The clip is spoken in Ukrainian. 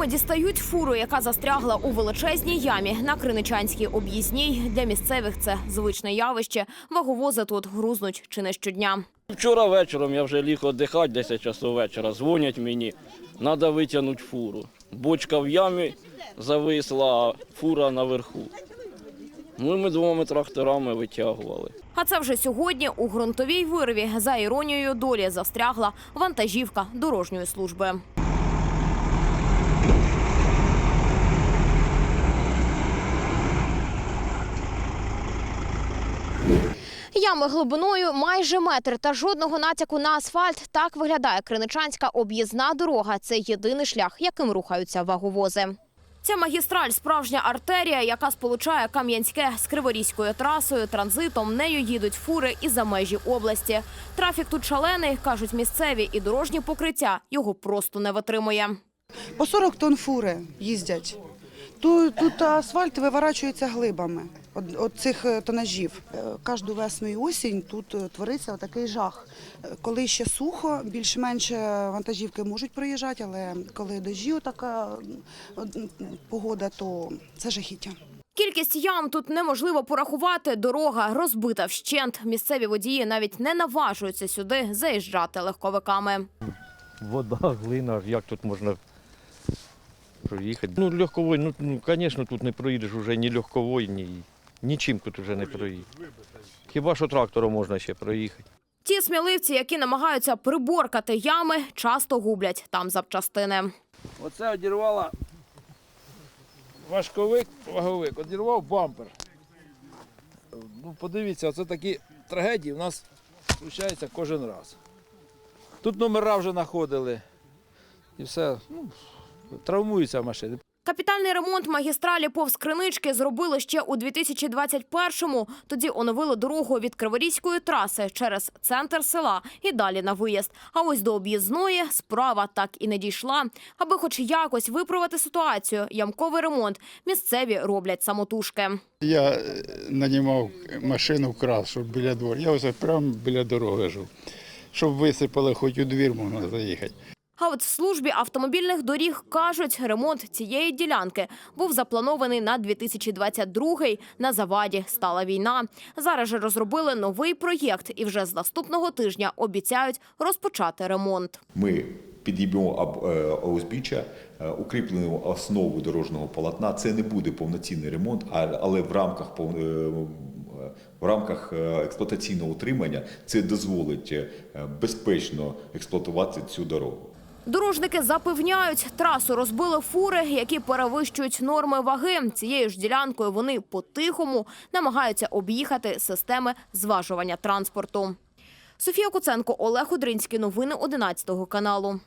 Ями дістають фуру, яка застрягла у величезній ямі на Криничанській об'їзній. Для місцевих це звичне явище. Ваговози тут грузнуть чи не щодня. Вчора вечором я вже ліг віддихати, 10 часов вечора. Дзвонять мені, треба витягнути фуру. Бочка в ямі зависла, а фура наверху. Ну, ми двома тракторами витягували. А це вже сьогодні у ґрунтовій вирві за іронією долі застрягла вантажівка дорожньої служби. Ями глибиною майже метр та жодного натяку на асфальт. Так виглядає Криничанська об'їзна дорога. Це єдиний шлях, яким рухаються ваговози. Ця магістраль справжня артерія, яка сполучає Кам'янське з Криворізькою трасою. Транзитом нею їдуть фури і за межі області. Трафік тут шалений, кажуть місцеві, і дорожнє покриття його просто не витримує. По 40 тонн фури їздять. Тут, тут асфальт виворачується глибами от, от цих е, тонажів. Е, Кожну весну і осінь тут е, твориться такий жах. Коли ще сухо, більш-менш е, вантажівки можуть проїжджати, але коли дожі така погода, то це жахіття. Кількість ям тут неможливо порахувати. Дорога розбита вщент. Місцеві водії навіть не наважуються сюди заїжджати легковиками. Вода, глина, як тут можна проїхати? Ну, легковой, ну, ну, звісно, тут не проїдеш вже ні легковой, ні нічим тут вже не проїдеш. Хіба що трактором можна ще проїхати. Ті сміливці, які намагаються приборкати ями, часто гублять там запчастини. Оце одірвала важковик, ваговик, одірвав бампер. Ну, подивіться, оце такі трагедії в нас случаються кожен раз. Тут номера вже знаходили. І все, ну, травмуються машини. Капітальний ремонт магістралі повз Кринички зробили ще у 2021-му. Тоді оновили дорогу від Криворізької траси через центр села і далі на виїзд. А ось до об'їзної справа так і не дійшла. Аби хоч якось виправити ситуацію, ямковий ремонт місцеві роблять самотужки. Я е, нанімав машину вкрав, щоб біля двору. Я ось прямо біля дороги жив. Щоб висипали, хоч у двір можна заїхати. А от службі автомобільних доріг кажуть, ремонт цієї ділянки був запланований на 2022-й. На заваді стала війна. Зараз же розробили новий проєкт і вже з наступного тижня обіцяють розпочати ремонт. Ми підіб'ємо об- е, узбіччя, е, укріплену основу дорожнього полотна. Це не буде повноцінний ремонт, але в рамках е, в рамках експлуатаційного утримання це дозволить безпечно експлуатувати цю дорогу. Дорожники запевняють, трасу розбили фури, які перевищують норми ваги. Цією ж ділянкою вони по-тихому намагаються об'їхати системи зважування транспорту. Софія Куценко, Олег Удринський. Новини 11 каналу.